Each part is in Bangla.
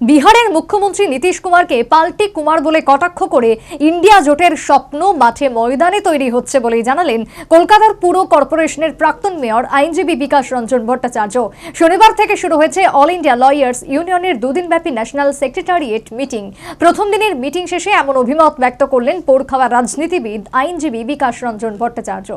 বিহারের মুখ্যমন্ত্রী নীতিশ কুমারকে পাল্টি কুমার বলে কটাক্ষ করে ইন্ডিয়া জোটের স্বপ্ন মাঠে ময়দানে তৈরি হচ্ছে বলেই জানালেন কলকাতার পুর কর্পোরেশনের প্রাক্তন মেয়র আইনজীবী বিকাশ রঞ্জন ভট্টাচার্য। শনিবার থেকে শুরু হয়েছে অল ইন্ডিয়া লয়ার্স ইউনিয়নের দুদিনব্যাপী ন্যাশনাল সেক্রেটারিয়েট মিটিং। প্রথম দিনের মিটিং শেষে এমন অভিমত ব্যক্ত করলেন পোড়খাওয়া রাজনীতিবিদ আইনজীবী বিকাশ রঞ্জন ভট্টাচার্য।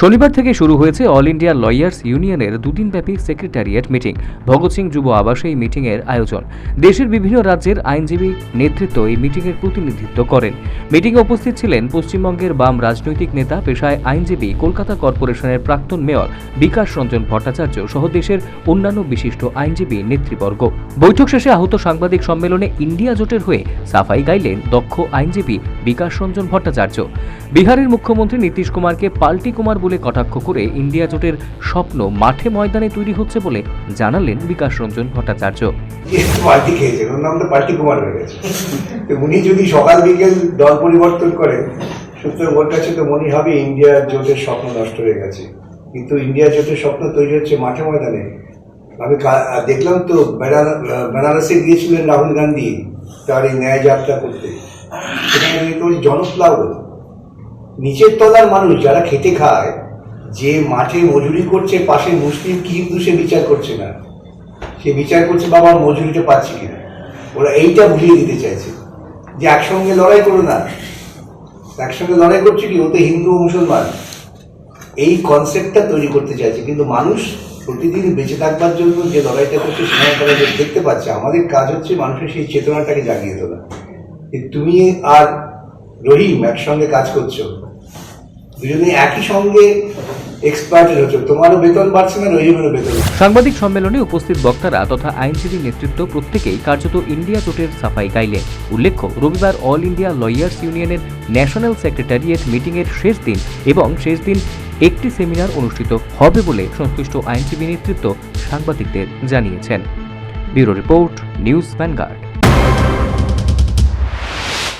শনিবার থেকে শুরু হয়েছে অল ইন্ডিয়া লয়ার্স ইউনিয়নের দুদিনব্যাপী সেক্রেটারিয়েট মিটিং। ভগৎ সিং যুব আবাসে এই মিটিংয়ের আয়োজন। দেশের বিভিন্ন রাজ্যের আইনজীবী নেতৃত্ব এই মিটিংয়ের প্রতিনিধিত্ব করেন। মিটিংয়ে উপস্থিত ছিলেন পশ্চিমবঙ্গের বাম রাজনৈতিক নেতা, পেশায় আইনজীবী, কলকাতা কর্পোরেশনের প্রাক্তন মেয়র বিকাশ রঞ্জন ভট্টাচার্য সহ দেশের অন্যান্য বিশিষ্ট আইনজীবী নেতৃবর্গ। বৈঠক শেষে আহত সাংবাদিক সম্মেলনে ইন্ডিয়া জোটের হয়ে সাফাই গাইলেন দক্ষ আইনজীবী বিকাশ রঞ্জন ভট্টাচার্য। বিহারের মুখ্যমন্ত্রী নীতিশ কুমারকে পাল্টি কুমার বলে কটাক্ষ করে ইন্ডিয়া জোটের স্বপ্ন মাঠে ময়দানে তৈরি হচ্ছে বলে জানালেন বিকাশ রঞ্জন ভট্টাচার্য। পাল্টি খেয়েছেন ওর নাম তো পাল্টি কুমার হয়ে গেছে। উনি যদি সকাল বিকেল দল পরিবর্তন করেন সুতরাং ওর কাছে তো মনে হবে ইন্ডিয়া জোটের স্বপ্ন নষ্ট হয়ে গেছে। কিন্তু ইন্ডিয়া জোটের স্বপ্ন তৈরি হচ্ছে মাঠে ময়দানে। আমি দেখলাম তো বেনার- বেনারসে গিয়েছিলেন রাহুল গান্ধী তার এই ন্যায় যাত্রা করতে। সেখানে জনপ্লাবন নিচের তলার মানুষ যারা খেতে খায়, যে মাঠে মজুরি করছে পাশে মুসলিম কি হিন্দু সে বিচার করছে না? সে বিচার করছে, বাবা, মজুরিটা পাচ্ছি কিনা? ওরা এইটা বুঝিয়ে দিতে চাইছে যে একসঙ্গে লড়াই করো না। একসঙ্গে লড়াই করছে কি? ও তো হিন্দু মুসলমান। এই কনসেপ্টটা তৈরি করতে চাইছে। কিন্তু মানুষ প্রতিদিন বেঁচে থাকবার জন্য যে লড়াইটা করছে সেখানে তারা দেখতে পাচ্ছে। আমাদের কাজ হচ্ছে মানুষের সেই চেতনাটাকে জাগিয়ে তোলা। তুমি আর রহিম একসঙ্গে কাজ করছ। দুজনে একই সঙ্গে সাংবাদিক সম্মেলনে উপস্থিত বক্তারা তথা আইনজীবী নেতৃত্ব প্রত্যেকেই কার্যত ইন্ডিয়া জোটের সাফাই গাইলেন উল্লেখ্য, রবিবার অল ইন্ডিয়া লয়ার্স ইউনিয়নের ন্যাশনাল সেক্রেটারিয়েট মিটিংয়ের শেষ দিন এবং শেষ দিন একটি সেমিনার অনুষ্ঠিত হবে বলে সংশ্লিষ্ট আইনজীবী নেতৃত্ব সাংবাদিকদের জানিয়েছেন। Bureau report, News Vanguard.